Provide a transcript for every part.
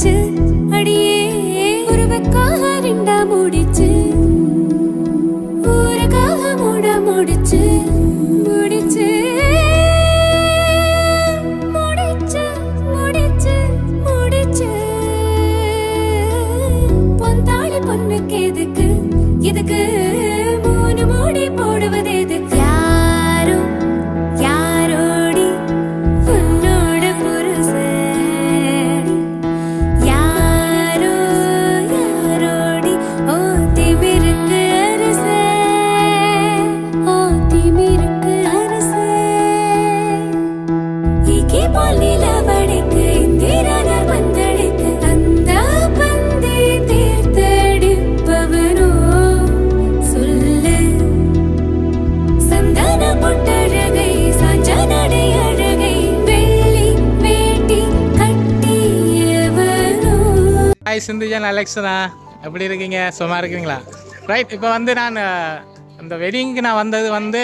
முடிச்சு அடியே உருவக்காக ரெண்டா முடிச்சு. ஊருக்காக மூட முடிச்சு முடிச்சு. முடிச்சு பொண்ணுக்கு எதுக்கு? எதுக்கு மூணு மூடி போடுவது ஹாய் சிந்துஜன் அலெக்ஸனா எப்படி இருக்கீங்க? சும்மா இருக்கீங்களா? ரைட் இப்போ வந்து நான் இந்த வெட்டிங்க்கு நான் வந்தது வந்து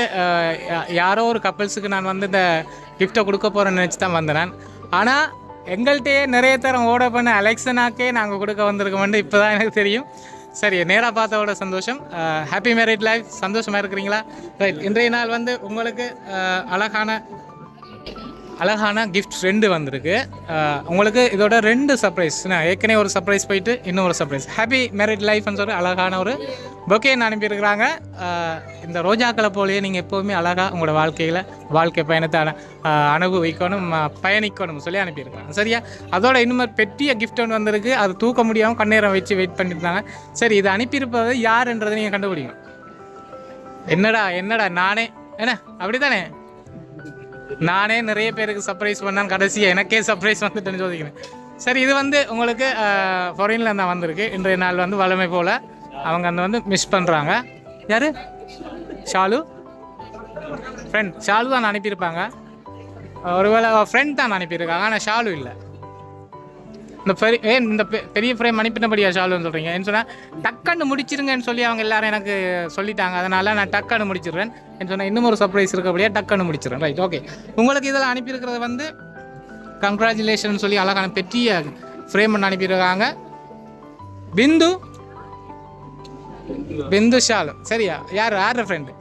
யாரோ ஒரு கப்பல்ஸுக்கு நான் வந்து இந்த கிஃப்ட்டை கொடுக்க போகிறேன்னு நினச்சி தான் வந்தேன் நான். ஆனால் எங்கள்கிட்டயே நிறைய தரம் ஓட பண்ண அலெக்ஸனாக்கே நாங்கள் கொடுக்க வந்திருக்கோம்னு இப்போ தான் எனக்கு தெரியும். சரி நேராக பார்த்தவோட சந்தோஷம். ஹாப்பி மேரிட் லைஃப் சந்தோஷமாக இருக்கிறீங்களா? ரைட் இன்றைய நாள் வந்து உங்களுக்கு அழகான அழகான கிஃப்ட் ரெண்டு வந்திருக்கு. உங்களுக்கு இதோட ரெண்டு சர்ப்ரைஸ் நான் ஏற்கனவே ஒரு சர்ப்ரைஸ் போயிட்டு இன்னும் ஒரு சர்ப்ரைஸ் ஹாப்பி மேரிட் லைஃப்னு சொல்லி அழகான ஒரு பொக்கேன்னு அனுப்பியிருக்கிறாங்க. இந்த ரோஜாக்களை போலேயே நீங்கள் எப்போவுமே அழகாக உங்களோட வாழ்க்கையில் வாழ்க்கை பயணத்தை அனு- அனுபவிக்கணும் பயணிக்கணும் சொல்லி அனுப்பியிருக்காங்க சரியா? அதோட இன்னும் பெரிய கிஃப்ட் ஒன்று வந்திருக்கு. அது தூக்க முடியாமல் கண்ணீரம் வச்சு வெயிட் பண்ணியிருந்தாங்க. சரி இது அனுப்பியிருப்பது யாருன்றதை நீங்கள் கண்டுபிடிக்கணும். என்னடா என்னடா நானே என்ன அப்படி தானே நானே நிறைய பேருக்கு சர்ப்ரைஸ் பண்ணேன். கடைசியாக எனக்கே சர்ப்ரைஸ் வந்துட்டேன்னு சொல்லிக்கிறேன் சரி இது வந்து உங்களுக்கு ஃபாரினில் தான் வந்திருக்கு. இன்றைய நாள் வந்து வளமை போல் அவங்க அந்த வந்து மிஸ் பண்ணுறாங்க யார்? ஷாலு? ஃப்ரெண்ட் ஷாலு தான் அனுப்பியிருப்பாங்க. ஒருவேளை ஃப்ரெண்ட் தான் அனுப்பியிருக்காங்க. ஆனால் ஷாலு இல்லை. இந்த பெரிய ஏன் இந்த பெரிய ஃப்ரேம் அனுப்பினபடியா ஷாலுன்னு சொல்கிறீங்க என்ன சொன்னால் டக்குன்னு முடிச்சிருங்கன்னு சொல்லி அவங்க எல்லாரும் எனக்கு சொல்லிட்டாங்க. அதனால் நான் டக்குன்னு முடிச்சிடுறேன். என்ன சொன்னால் இன்னும் ஒரு சர்ப்ரைஸ் இருக்கபடியா டக்குன்னு முடிச்சிடுறேன். ரைட் ஓகே உங்களுக்கு இதெல்லாம் அனுப்பியிருக்கிறது வந்து கங்க்ராச்சுலேஷன் சொல்லி அழகான பெரிய ஃப்ரேம் ஒன்று அனுப்பியிருக்காங்க. பிந்து. பிந்து ஷாலு. சரியா? யார்? யார் ஃப்ரெண்டு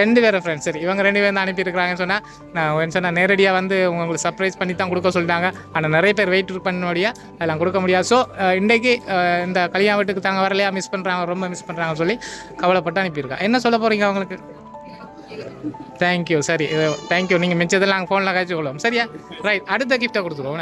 ரெண்டு பேர் ஃப்ரெண்ட்ஸ் சரி இவங்க ரெண்டு பேரும் தான் அனுப்பியிருக்கிறாங்கன்னு சொன்னால் நான் என்ன சொன்னால் நேரடியாக வந்து உங்களுக்கு சர்ப்ரைஸ் பண்ணி தான் கொடுக்க சொல்லிட்டாங்க. ஆனால் நிறைய பேர் வெயிட் பண்ணபடியாக அதெல்லாம் கொடுக்க முடியாது ஸோ இன்றைக்கு இந்த கல்யாண வீட்டுக்கு தாங்க வரலையா மிஸ் பண்ணுறாங்க ரொம்ப மிஸ் பண்ணுறாங்க சொல்லி கவலைப்பட்டு அனுப்பியிருக்கேன் என்ன சொல்ல போகிறீங்க அவங்களுக்கு? தேங்க்யூ சரி தேங்க்யூ நீங்கள் மிச்சதெல்லாம் நாங்கள் ஃபோனில் காய்ச்சி கொள்ளுவோம் சரியா? ரைட் அடுத்த கிஃப்ட்டை கொடுத்துருவோம்